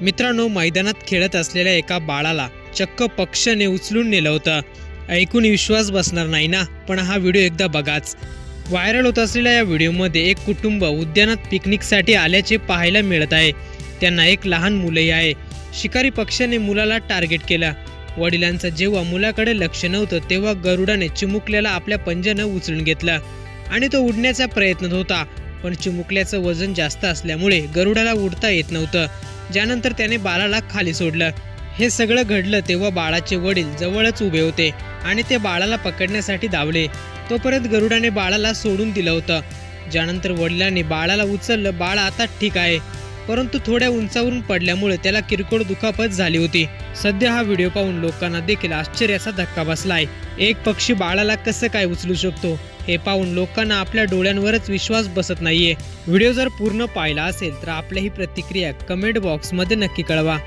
मित्रांनो मैदानात खेळत असलेल्या एका बाळाला चक्क पक्षाने उचलून नेलं होतं. ऐकून विश्वास बसणार नाही ना? पण हा व्हिडिओ एकदा बघाच. व्हायरल होत असलेल्या या व्हिडिओमध्ये एक कुटुंब उद्यानात पिकनिकसाठी आल्याचे पाहायला मिळत आहे. त्यांना एक लहान मुलंही आहे. शिकारी पक्षाने मुलाला टार्गेट केलं. वडिलांचं जेव्हा मुलाकडे लक्ष नव्हतं तेव्हा गरुडाने चिमुकल्याला आपल्या पंजानं उचलून घेतलं. आणि तो उडण्याचा प्रयत्न होता. पण चिमुकल्याचं वजन जास्त असल्यामुळे गरुडाला उडता येत नव्हतं. ज्यानंतर त्याने बाळाला खाली सोडलं. हे सगळं घडलं तेव्हा बाळाचे वडील जवळच उभे होते आणि ते बाळाला पकडण्यासाठी धावले. तोपर्यंत गरुडाने बाळाला सोडून दिलं होतं. ज्यानंतर वडिलांनी बाळाला उचललं बाळ आता ठीक आहे. परंतु थोड्या उंचावरून पडल्यामुळे त्याला किरकोळ दुखापत झाली होती. सध्या हा व्हिडिओ पाहून लोकांना देखील आश्चर्याचा धक्का बसलाय. एक पक्षी बाळाला कसं काय उचलू शकतो? हे पाहून लोकांना आपल्या डोळ्यांवरच विश्वास बसत नाहीये. व्हिडिओ जर पूर्ण पाहिला असेल तर आपल्या ही प्रतिक्रिया कमेंट बॉक्समध्ये नक्की कळवा.